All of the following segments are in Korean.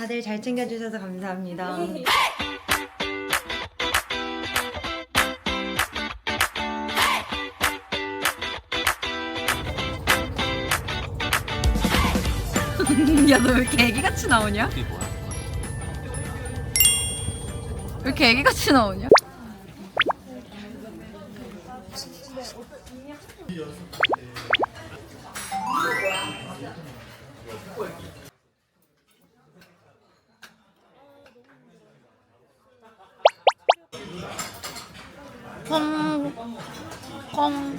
다들 잘 챙겨주셔서 감사합니다. 야, 너 왜 이렇게 애기같이 나오냐? 이게 뭐야? 왜 이렇게 애기같이 나오냐? 콩, 콩,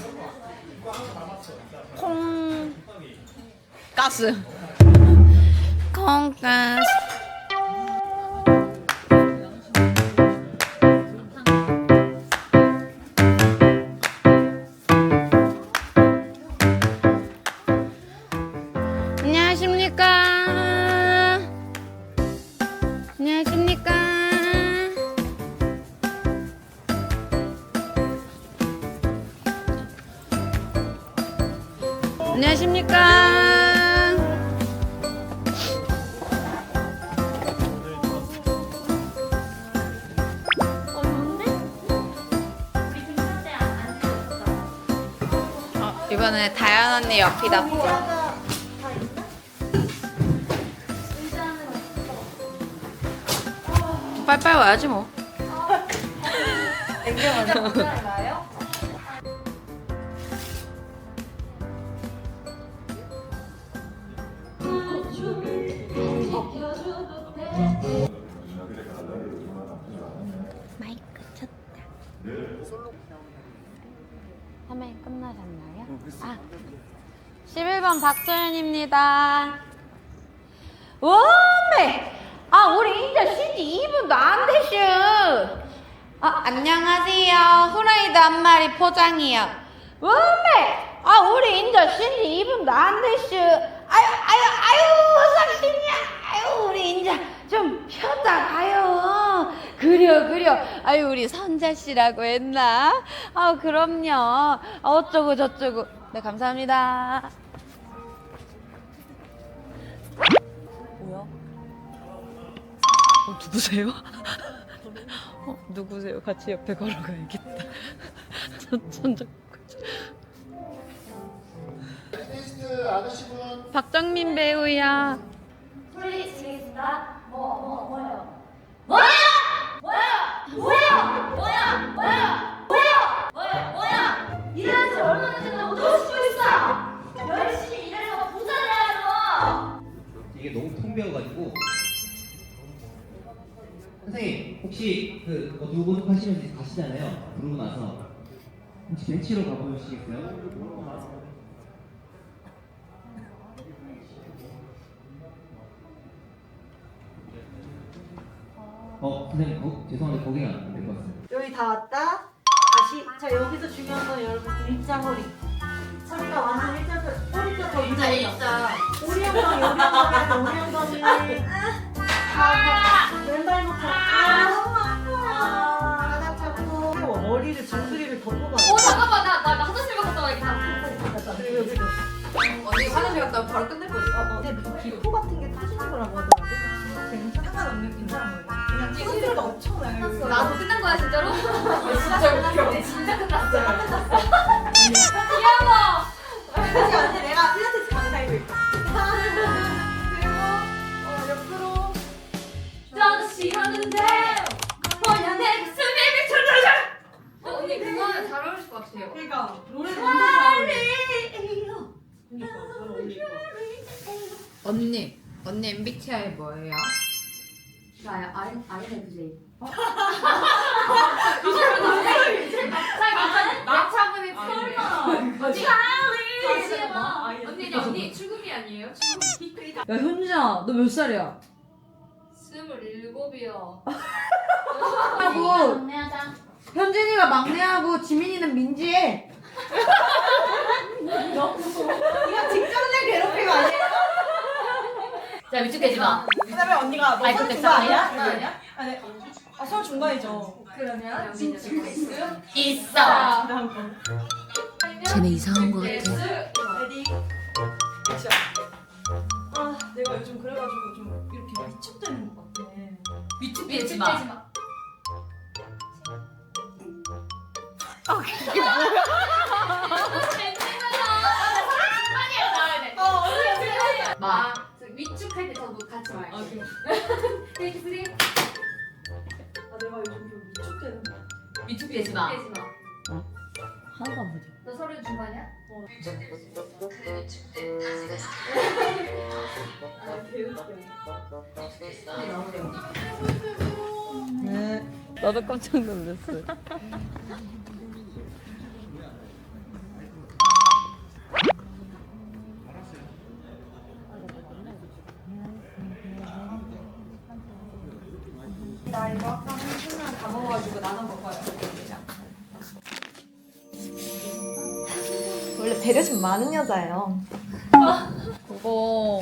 콩, 가스, 콩가스. 이번에 다현 언니 옆이다. 빨빨 와야지 뭐. 마이크 쳤다. 화면 끝나셨나요? 아, 11번 박소연입니다. 원매! 아, 우리 이제 시지 2분도 안 되슈. 아, 안녕하세요. 후라이드 한 마리 포장이요. 원매! 아, 우리 이제 시지 2분도 안 되슈. 아유, 아유, 아유, 상신이야. 아유, 우리 이제 좀 쉬었다 가요. 그려, 그려. 아유, 우리 선자 씨라고 했나? 아, 그럼요. 아, 어쩌고 저쩌고. 네, 감사합니다. 뭐야? 어, 누구세요? 어, 누구세요? 같이 옆에 걸어가야겠다. 손, 손 아저씨분 박정민 배우야. 지 혹시 그 누구 하시면서 가시잖아요 부르고 나서 혹시 벤치로 가보시겠어요? 어 선생님 거, 죄송한데 거기가 안 될 것 같습니다 여기 다 왔다. 다시. 자 여기서 중요한 건 여러분 일자 허리. 허리가 완전 일자 허리 허리가 더 일자 일자. 오리 엉덩이 오리 엉덩이 오리 엉덩이. 아, 왼발목 잡고. 아, 바닥 잡고. 머리를 정수리를 더 뽑아. 오 잠깐만 나, 나, 나 화장실 갔다 와야겠다 그리고 여기도. 언니 화장실 갔다 바로 끝낼 거지? 어, 어. 근데 무슨 기포 같은 게 터지는 거라고 하더라고. 상관없는 괜찮은 거예요. 그냥 찍으니까 엄청나요. 나도 끝난 거야 진짜로? 진짜 웃겨 진짜 끝났어 귀여워 그치 언니 내가 저 아저씨 하는데. 뭐야 내 가슴이 미쳐져 어 언니 그거 하면 잘 어울릴 것 같아요. 그러니까 노래. 그러니까 잘 어울릴 것 같아. 언니, 언니 MBTI 뭐예요? 나야 언니 언니 출금이 아니에요? 출금이 야 현진아, 너몇 살이야? 스물일곱이요 하고 막내하자 현진이가 막내하고 지민이는 민지해. 이거 직장내 괴롭힘 아니에요? 자 위축되지 마 그다음에 언니가 뭐 아니, 서울 근데 중반 아니야? 아니야? 아니, 아 서울 중반이죠. 그러면 진짜 있어 거. 쟤네 이상한 거 같아. 레디. 액션. 아 내가 요즘 그래가지고 좀 이렇게 위축되는 것 같아. 위축되지 마. 마. 위축할 때 저도 같이 말해. 테이크 쓰리. 아, 내가 요즘 좀 위축되는 것 같아. 위축되지 마. 하나도 안 보죠. 너 서른 중반이야? 나 도 깜짝 놀랐어. 나 이거 아까 한 순간 다 먹어가지고 나눠 먹어요. 원래 배려심 많은 여자예요. 그거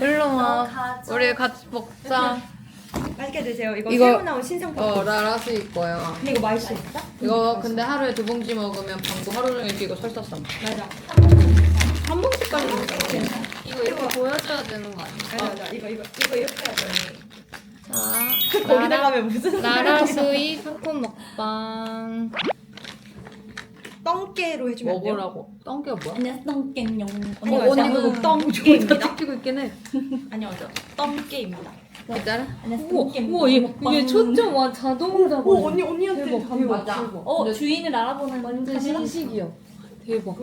일로 와. 우리 같이 먹자. 맛있게 드세요. 이거, 이거- 새로 나온 신상품. 어 라라스 이거야. 근데 이거 맛있어. 이거 근데 하루에 두 봉지 먹으면 방구 하루 종일 끼고 설사 쌈. 맞아. 한 봉지까지 먹어. 이거 이렇게 보여줘야 되는 거 아니야? 맞아, 맞아. 이거 이거 이거 이렇게 하더니. 자, 거기다 가면 무슨 라라스이 상품 먹방 똥개로 해주면 안 돼요? 먹으라고. 똥개가 뭐야? 아니야 똥개용. 어, 언니 그거 똥개입니다. 찍히고 있긴 해. 아니요, 저 똥개입니다. 기다려. 아니야, 우와, 우와, 얘, 얘 초점 와 자동으로 잡아. 오 언니 언니한테 대박, 감 대박, 맞아. 대박. 어 주인을 알아보는 완전 신식이야. 대박.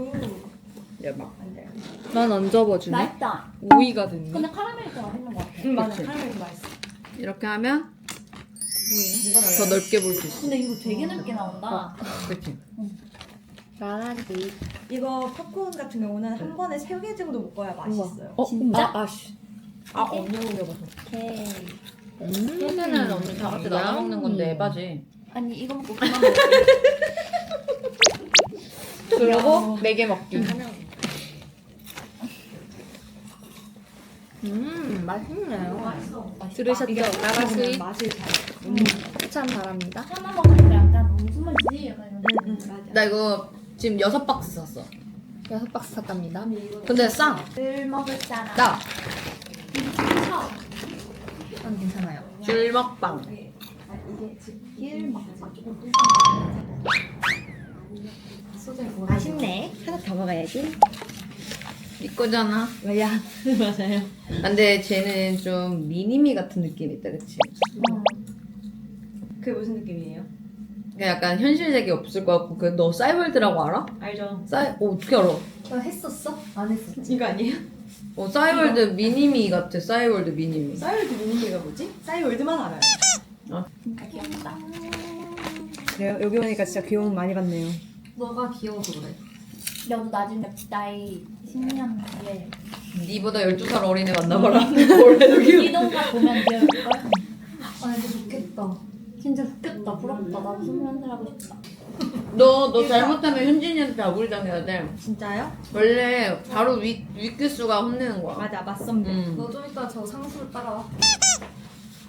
대박. 안 돼. 난안 잡아주네. 맛있다. 오이가 됐네. 근데 카라멜이 더 맛있는 것 같아. 응 맞아. 카라멜이 맛있어. 이렇게 하면 뭐예요? 더 넓게 볼 수 있어. 근데 이거 되게 넓게 나온다. 그치? 라라스. 이거 팝콘 같은 경우는 한 번에 세 개 정도 먹어야 맛있어요. 어, 진짜? 아, 아, 씨. 아 언니 올려봐서. 음. 소스는 언니 다 같이 나눠 먹는 건데 에바지. 아니 이거 먹고 그만 먹어. 그리고 네 개 먹기. 음, 맛있네요. 맛있어. 들으셨죠? 이게 나라스이 맛을 잘. 추천 바랍니다. 하나 먹었는데 약간 무슨 맛이지? 약간 이런. 나 이거 지금 여섯 박스 샀어. 여섯 박스 샀답니다. 근데 싸. 늘 먹을 사람. 나. 전 괜찮아요. 줄 먹방. 아. 맛있네. 하나 더 먹어야지. 네 거잖아. 왜야? 맞아요. 근데 쟤는 좀 미니미 같은 느낌이 있다, 그치? 그게 무슨 느낌이에요? 그냥 약간 현실 세계 없을 것 같고, 그너 싸이월드라고 알아? 알죠. 싸이, 어, 어떻게 알아? 너 했었어? 안 했었지. 이거 아니에요? 어, 싸이월드 미니미 같아, 싸이월드 미니미. 싸이월드 미니미가 뭐지? 싸이월드만 알아요. 어. 귀엽다. 그래요? 여기 오니까 진짜 귀여움 많이 받네요. 너가 귀여워서 그래. 너도 나중에 나이 10년 뒤에 니보다 12살 어린애 만나봐라. 원래도 귀여워. 이동가 보면 귀여울걸? 아 근데 좋겠다 진짜 좋겠다 부럽다 나도 21살 하고 싶다 너, 너 잘못하면 현진이한테 아부리 당해야 돼. 진짜요? 원래 바로 위, 위크수가 혼내는 거야. 맞아, 맞선배. 응. 너좀 이따 저 상수를 따라와.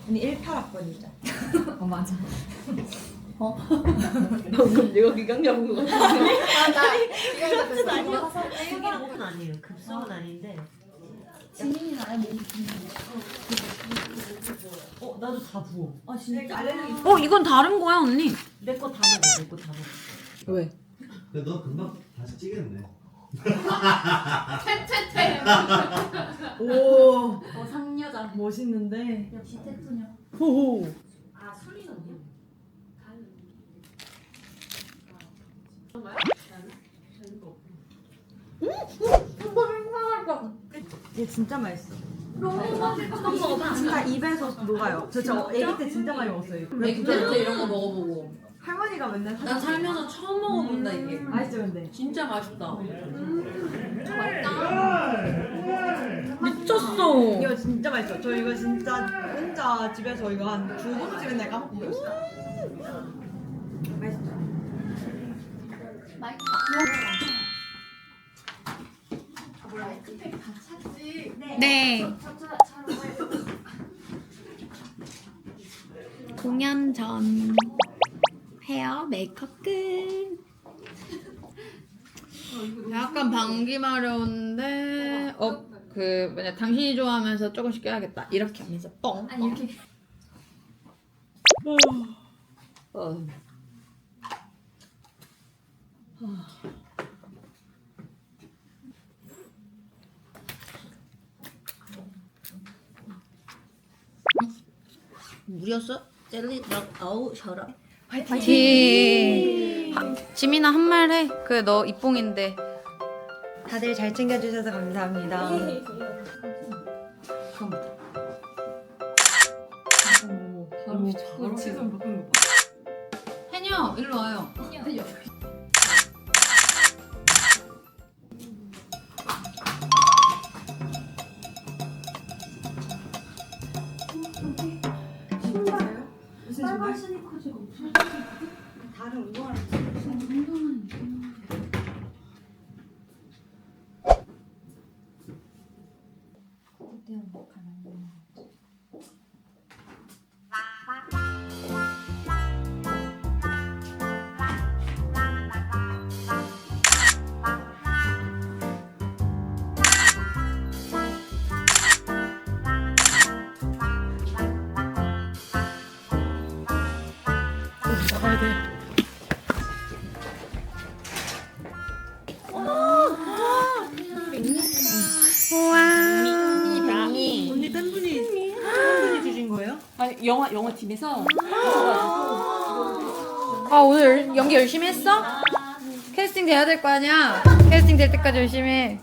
언니 18학번이죠. 어 맞아. 방금 내가 기강 잡은 거 같아. 이거 아니요. 급성은 아니에요. 급성은 아닌데. 지민이는 아예 못 어, 나도 다 부어. 아 진짜? 어, 이건 다른 거야, 언니. 내 거 다 먹어. 내 거 다 먹어. 왜? 근데 너 금방 다시 찌겠네. 퇴퇴퇴. 오 어, 상여자 멋있는데. 역시 태투녀 호호. 아, 술이는요? 얘 진짜 맛있 어. 너무 맛있다 진짜 입에서 녹아요. 저, 저 애기 때 진짜 많이 먹었어요. 이거. 맥주트 이런 거 먹어보고. 할머니가 맨날 난 사줬어요. 살면서 처음 먹어본다, 이게. 맛있죠 근데. 진짜 맛있다. 미쳤어. 이거 진짜 맛있어. 저 이거 진짜 혼자 집에서 이거 한 두 번째 맨날 까먹고 있어요. 맛있죠. 네. 공연 전 헤어 메이크업 끝. 약간 방귀 마려운데 어 그 뭐냐 당신이 좋아하면서 조금씩 껴야겠다 이렇게 하면서 뻥. 아니 이렇게 어. 무렸어? 젤리 나 아우 셔라. 화이팅. 하- 지민아 한 말 해. 그너 입봉인데. 다들 잘 챙겨주셔서 감사합니다. 바로 자꾸 시선 바꾸는 거 봐. 해녀 일로 와요. 언니 영화 영화 팀에서 아 오늘 연기 열심히 했어? 캐스팅 돼야 될 거 아니야? 캐스팅 될 때까지 열심히 해.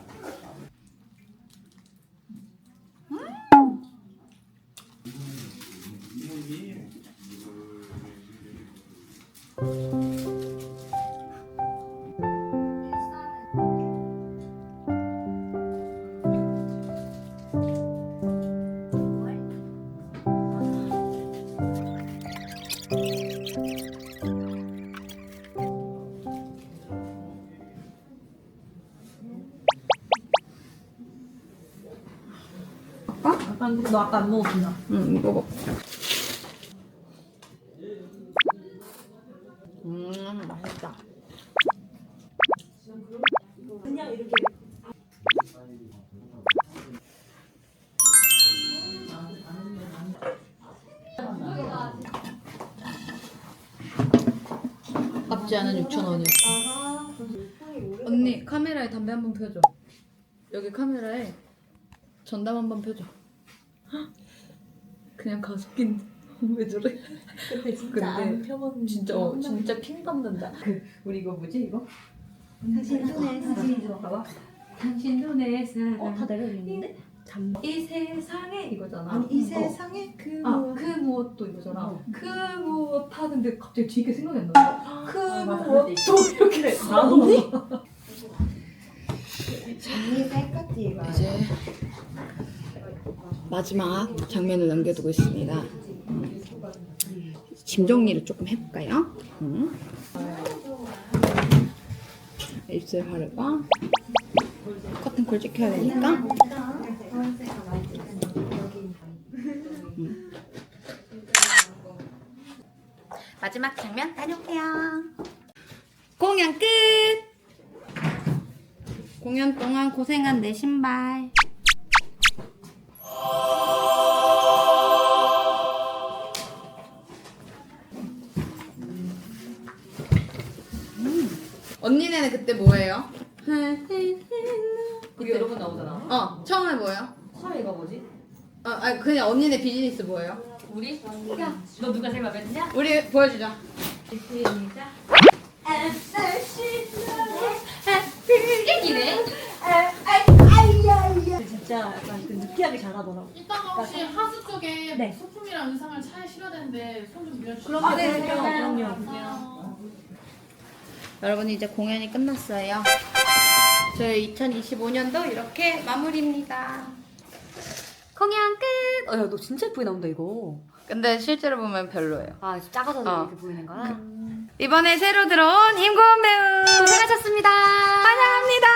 아까 너 아까 안 먹었구나. 응 이거 먹자. 전담 한번 펴줘. 그냥 가습기인데 왜 저래? 근데 진짜 근데 안 펴봤는데. 진짜 어, 진짜 핑 받는다. 그 우리 이거 뭐지 이거? 당신 눈에 사진이 들어가봐. 당신 눈에 사랑 어, 다 내려있는데? 이 세상에 이거잖아. 아니 이 어. 세상에 그 아, 무엇- 그 무엇도 이거잖아. 어. 그 무엇 하는데 갑자기 뒤게 생각이 안 나. 그 맞아, 무엇도 이렇게 돼. 나도 이제 마지막 장면을 남겨두고 있습니다. 짐 정리를 조금 해볼까요? 응. 입술 바르고 커튼콜 찍혀야 되니까 응. 마지막 장면 다녀올게요. 공연 끝! 공연 동안 고생한 내 신발. 언니네는 그때 뭐예요? 그게 여러 번 나오잖아. 어 처음에 뭐예요? 처음에 이거 뭐지? 어, 아 그냥 언니네 비즈니스 뭐예요? 우리 야, 너 누가 제일 마음에 드냐? 우리 보여주자. 얘기네. 진짜 약간 그 느끼하게 잘하더라고. 이따가 혹시 하수 쪽에 네. 소품이랑 의상을 차에 실어야 되는데 손 좀. 그럼 아, 네, 그럼요. 그럼요. 여러분 이제 공연이 끝났어요. 저희 2025년도 이렇게 마무리입니다. 공연 끝. 어, 야, 너 진짜 예쁘게 나온다 이거. 근데 실제로 보면 별로예요. 아, 작아서 어. 이렇게 보이는 거야? 이번에 새로 들어온 임고은 배우 고생하셨습니다. 환영합니다.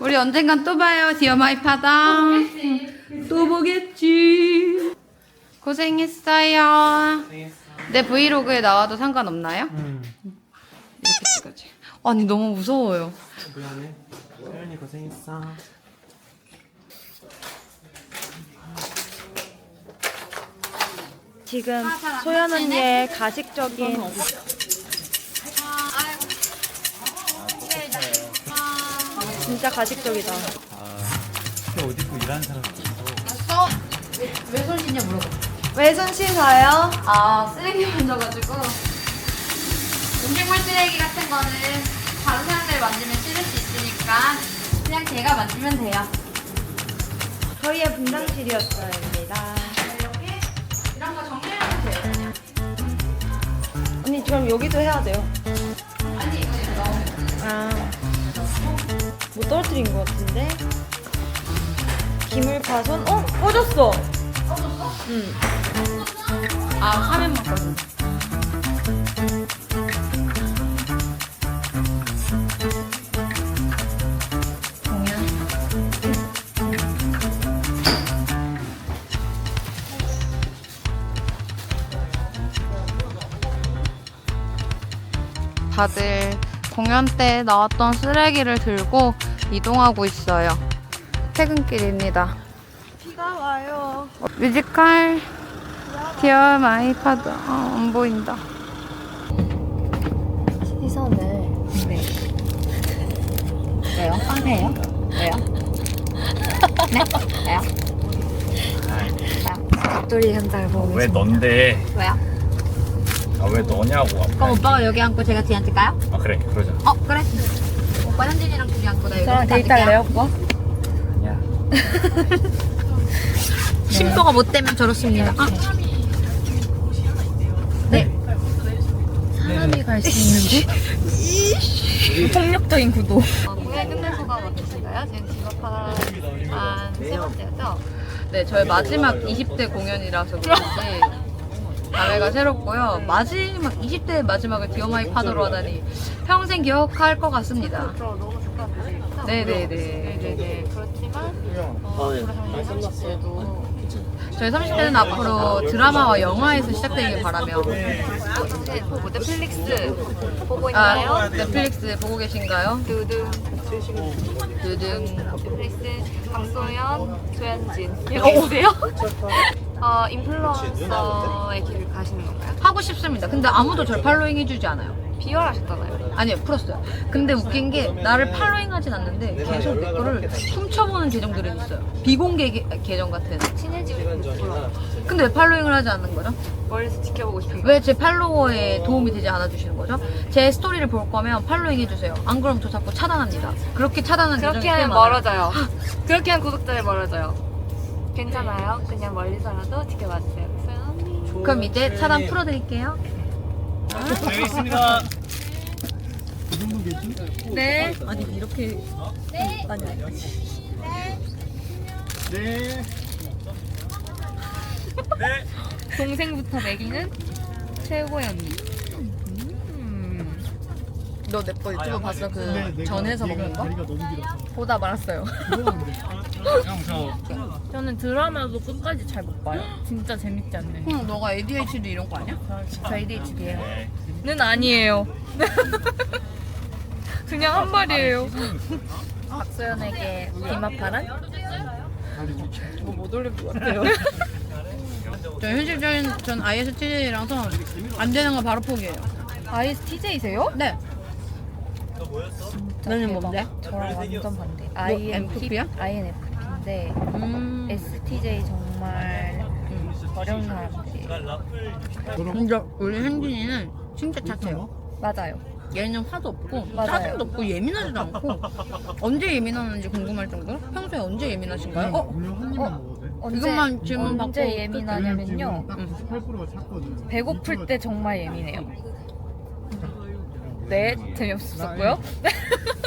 우리 언젠간 또 봐요, 디어 마이 파다. 또 보겠지. 고생했어요. 내 브이로그에 나와도 상관없나요? 이렇게 찍어지. 아니 너무 무서워요. 미안해. 혜연이 고생했어. 지금 소연 언니의 가식적인 진짜 가식적이다. 어디 있고 일하는 사람 왜 손 씻냐 물어봐. 외손 씻어요? 아 쓰레기 만져가지고 음식물 쓰레기 같은 거는 다른 사람들 만지면 씻을 수 있으니까 그냥 제가 만지면 돼요. 저희의 분장실이었습니다. 언니 그럼 여기도 해야 돼요. 아니 이거 이거 넣으면 아, 뭐 떨어뜨린 것 같은데? 기물 파손? 어? 꺼졌어! 꺼졌어? 응. 아 화면만 꺼져. 다들 공연 때 나왔던 쓰레기를 들고 이동하고 있어요. 퇴근길입니다. 비가 와요. 뮤지컬 디어 마이 파드 어, 안 보인다. 시선을. 네. 왜요? 빵해요? 왜요? 네? 왜요? 갑돌이 현장을 보고 왜 계십니다. 넌데? 왜요? 아 왜 너냐고 그럼 오빠가 여기 앉고 제가 뒤에 앉을까요? 아 그래 그러자 어 그래. 오빠 현진이랑 둘이 앉고 나 여기 저랑. 데이트할래요, 오빠? 아니야 심도가 못 되면 저렇습니다. 아. 네. 사람이 갈 수 있는데? 폭력적인 구도. 어, 공연 끝낸 소감 어떠신가요? 지금 직업한 세 번째죠? 네, 저의 마지막 20대 공연이라서 그런지 감회가 새롭고요. 마지막 20대 마지막을 디어마이 파도로 하다니 평생 기억할 것 같습니다. 네네 네. 네네. 그렇지만 어, 앞으로 저희 30대도 저희 30대는 앞으로 드라마와 영화에서 시작되길 바라며 뭐 넷플릭스 보고 있나요? 아, 넷플릭스 보고 계신가요? 두둥 두둥 넷플릭스 강소연, 조현진. 여보세요? 어, 인플루언서의 길을 가시는 건가요? 하고 싶습니다. 근데 아무도 절 팔로잉 해주지 않아요. 비열하셨잖아요. 아니요, 풀었어요. 근데 웃긴 게 나를 팔로잉 하진 않는데 계속 내 거를 훔쳐보는 계정들은 있어요. 비공개 계, 계정 같은. 친해지고 싶어요. 근데 왜 팔로잉을 하지 않는 거죠? 멀리서 지켜보고 싶은 왜제 팔로워에 도움이 되지 않아 주시는 거죠? 제 스토리를 볼 거면 팔로잉 해주세요. 안 그러면 저 자꾸 차단합니다. 그렇게 차단한 계정이 그렇게 꽤 하면 많아요. 멀어져요. 그렇게 하면 구독자를 멀어져요. 괜찮아요. 그냥 멀리서라도 지켜봐 주세요. 소연. 그럼 이제 차단 풀어드릴게요. 알겠습니다 네. 아니 이렇게 아니 아니. 네 동생부터 먹이는 최고의 언니. 너 내 거 유튜브 봤어? 그 전에서 먹는 거? 보다 말았어요. 형 저 저는 드라마도 끝까지 잘 못 봐요. 진짜 재밌지 않는. 형 너가 ADHD 이런 거 아니야? 저 ADHD예요. 는 아니에요. 그냥 한 말이에요. 박소연에게 비마파란? 뭐못 올릴 것 같아요. 저 현실적인 전 ISTJ라서 안 되는 거 바로 포기해요. ISTJ세요? 네. 너는 뭔데? 저랑 완전 반대. INFP 야? INFP인데 음. STJ 정말 어려운 사람들이에요. 근데 우리 현진이는 진짜 착해요. 맞아요. 얘는 화도 없고 맞아요. 짜증도 없고 예민하지도 않고 언제 예민하는지 궁금할 정도로 평소에 언제 예민하신가요? 어? 언제, 이것만 질문 받고 언제 예민하냐면요. 배고플 때 정말 예민해요. 네, 재미없었고요.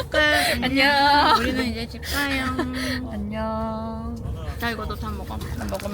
끝. 안녕. 우리는 이제 집 가요. 안녕. 자 이거 너다 먹어. 다 먹어.